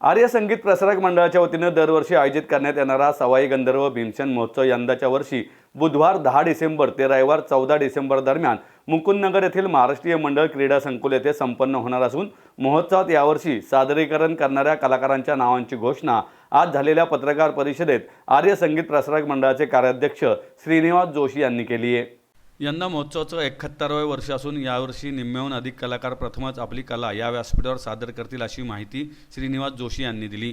आर्य संगीत प्रसारक मंडळाच्या वतीनं दरवर्षी आयोजित करण्यात येणारा सवाई गंधर्व भीमसेन महोत्सव यंदाच्या वर्षी बुधवार दहा डिसेंबर ते रविवार चौदा डिसेंबर दरम्यान मुकुंदनगर येथील महाराष्ट्रीय मंडळ क्रीडा संकुल येथे संपन्न होणार असून महोत्सवात यावर्षी सादरीकरण करणाऱ्या कलाकारांच्या नावांची घोषणा आज झालेल्या पत्रकार परिषदेत आर्य संगीत प्रसारक मंडळाचे कार्याध्यक्ष श्रीनिवास जोशी यांनी केली आहे. यंदा महोत्सवाचं एकाहत्तरावे वर्ष असून यावर्षी निम्म्याहून अधिक कलाकार प्रथमच आपली कला या व्यासपीठावर सादर करतील अशी माहिती श्रीनिवास जोशी यांनी दिली.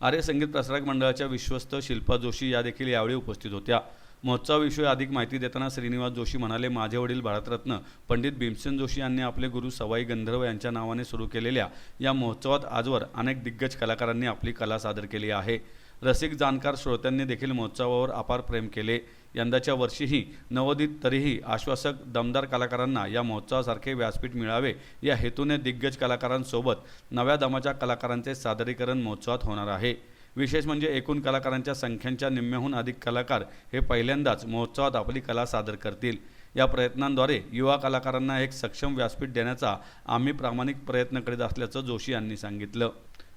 आर्य संगीत प्रसारक मंडळाच्या विश्वस्त शिल्पा जोशी या देखील यावेळी उपस्थित होत्या. महोत्सवाविषयी अधिक माहिती देताना श्रीनिवास जोशी म्हणाले माझे वडील भारतरत्न पंडित भीमसेन जोशी यांनी आपले गुरु सवाई गंधर्व यांच्या नावाने सुरू केलेल्या या महोत्सवात आजवर अनेक दिग्गज कलाकारांनी आपली कला सादर केली आहे. रसिक जाणकार श्रोत्यांनी देखील महोत्सवावर अपार प्रेम केले. यंदाच्या वर्षीही नवोदित तरीही आश्वासक दमदार कलाकारांना या महोत्सवासारखे व्यासपीठ मिळावे या हेतूने दिग्गज कलाकारांसोबत नव्या दमाच्या कलाकारांचे सादरीकरण महोत्सवात होणार आहे. विशेष म्हणजे एकूण कलाकारांच्या संख्यांच्या निम्म्याहून अधिक कलाकार हे पहिल्यांदाच महोत्सवात आपली कला सादर करतील. या प्रयत्नांद्वारे युवा कलाकारांना एक सक्षम व्यासपीठ देण्याचा आम्ही प्रामाणिक प्रयत्न करीत असल्याचं जोशी यांनी सांगितलं.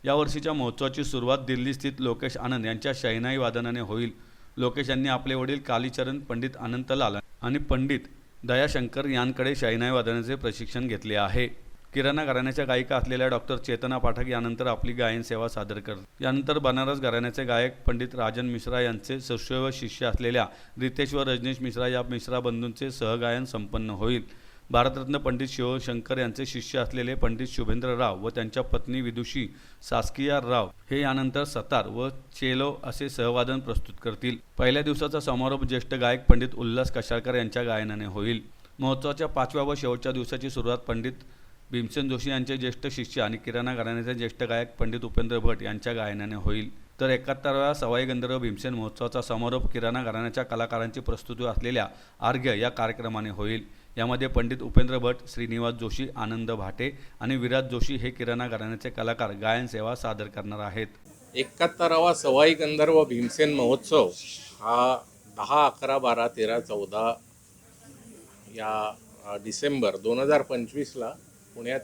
यावर्षीच्या महोत्सवाची सुरुवात दिल्लीस्थित लोकेश आनंद यांच्या शहनाई वादनाने होईल. लोकेश यांनी आपले वडील कालीचरण पंडित अनंतलाल आणि पंडित दयाशंकर यांकडे शहनाई वादनाचे प्रशिक्षण घेतले आहे. किराणा घराण्याच्या गायिका असलेल्या डॉक्टर चेतना पाठक यानंतर आपली गायन सेवा सादर करत यानंतर बनारस घराण्याचे गायक पंडित राजन मिश्रा यांचे सशैव शिष्य असलेल्या रितेश व रजनीश मिश्रा या मिश्रा बंधूंचे सहगायन संपन्न होईल. भारतरत्न पंडित शिवशंकर यांचे शिष्य असलेले पंडित शुभेंद्र राव व त्यांच्या पत्नी विदुषी सास्किया राव हे यानंतर सतार व चेलो असे सहवादन प्रस्तुत करतील. पहिल्या दिवसाचा समारोप ज्येष्ठ गायक पंडित उल्हास कशाळकर यांच्या गायनाने होईल. महोत्सवाच्या पाचव्या व शेवटच्या दिवसाची सुरुवात पंडित भीमसेन जोशी यांचे ज्येष्ठ शिष्य आणि किराणा घराण्याचे ज्येष्ठ गायक पंडित उपेंद्र भट यांच्या गायनाने होईल. तर एकाहत्तराव्या सवाई गंधर्व भीमसेन महोत्सवाचा समारोप किराणा घराण्याच्या कलाकारांची प्रस्तुती असलेल्या आर्घ्य या कार्यक्रमाने होईल. यामध्ये पंडित उपेंद्र भट श्रीनिवास जोशी आनंद भाटे आणि विराज जोशी हे किराणा घराण्याचे कलाकार गायन सेवा सादर करणार आहेत. एकाहत्तरावा सवाई गंधर्व भीमसेन महोत्सव हा दहा अकरा बारा तेरा चौदा या डिसेंबर दोन हजार पंचवीसला पुण्यात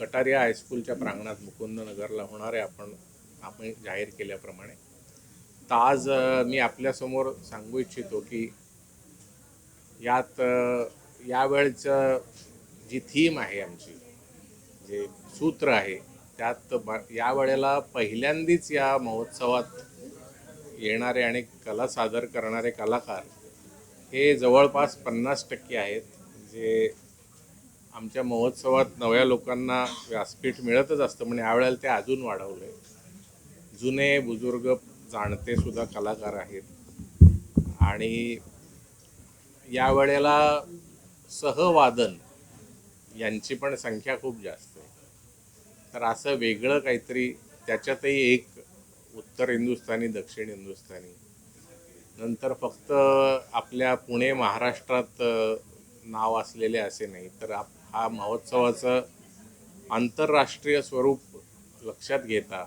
कटारिया हायस्कूलच्या प्रांगणात मुकुंदनगरला होणारे आपण आपण जाहीर केल्याप्रमाणे. तर आज मी आपल्यासमोर सांगू इच्छितो की यात यावेळचं जी थीम आहे आमची जे सूत्र आहे त्यात ब या वेळेला पहिल्यांदीच या महोत्सवात येणारे आणि कला सादर करणारे कलाकार हे जवळपास पन्नास टक्के आहेत जे आमच्या महोत्सवात नव्या लोकांना व्यासपीठ मिळतच असतं म्हणजे यावेळेला ते अजून वाढवलं आहे जुने बुजुर्ग जाणते सुद्धा कलाकार आहेत. आणि या वेळेला सहवादन यांची पण संख्या खूप जास्त आहे. तर असं वेगळं काहीतरी त्याच्यातही एक उत्तर हिंदुस्थानी दक्षिण हिंदुस्थानी. नंतर फक्त आपल्या पुणे महाराष्ट्रात नाव असलेले असे नाही तर आप हा महोत्सवाचं आंतरराष्ट्रीय स्वरूप लक्षात घेता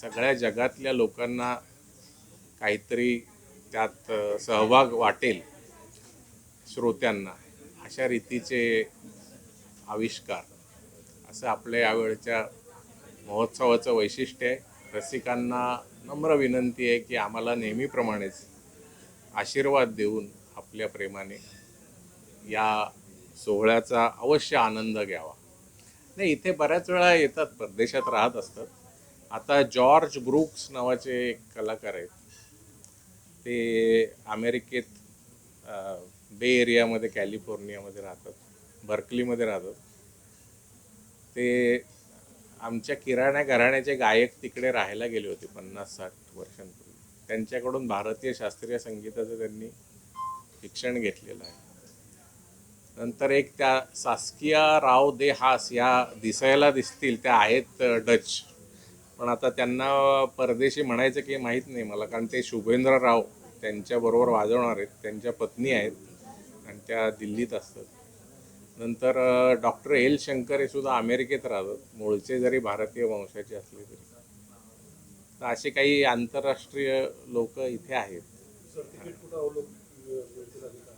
सगळ्या जगातल्या लोकांना काहीतरी त्यात सहभाग वाटेल श्रोत्यांना अशा रीतीचे आविष्कार. असं आपल्या यावेळच्या महोत्सवाचं वैशिष्ट्य आहे. रसिकांना नम्र विनंती आहे की आम्हाला नेहमीप्रमाणेच आशीर्वाद देऊन आपल्या प्रेमाने या सोहळ्याचा अवश्य आनंद घ्यावा. नाही इथे बऱ्याच वेळा येतात परदेशात राहत असतात. आता जॉर्ज ब्रुक्स नावाचे एक कलाकार आहेत. ते अमेरिकेत बे एरियामध्ये कॅलिफोर्नियामध्ये राहतात बर्कलीमध्ये राहतात. ते आमच्या किराण्या घराण्याचे गायक तिकडे राहायला गेले होते पन्नास साठ वर्षांपूर्वी. त्यांच्याकडून भारतीय शास्त्रीय संगीताचं त्यांनी शिक्षण घेतलेलं आहे. नंतर एक त्या सास्किया राव दे हास या दिसायला दिसतील त्या आहेत डच. पण आता त्यांना परदेशी म्हणायचं की माहीत नाही मला कारण ते शुभेंद्र राव त्यांच्याबरोबर वाजवणार आहेत त्यांच्या पत्नी आहेत आणि त्या दिल्लीत असतात. नंतर डॉक्टर एल शंकर हे सुद्धा अमेरिकेत राहतात मूळचे जरी भारतीय वंशाचे असले तरी. तर असे काही आंतरराष्ट्रीय लोक इथे आहेत.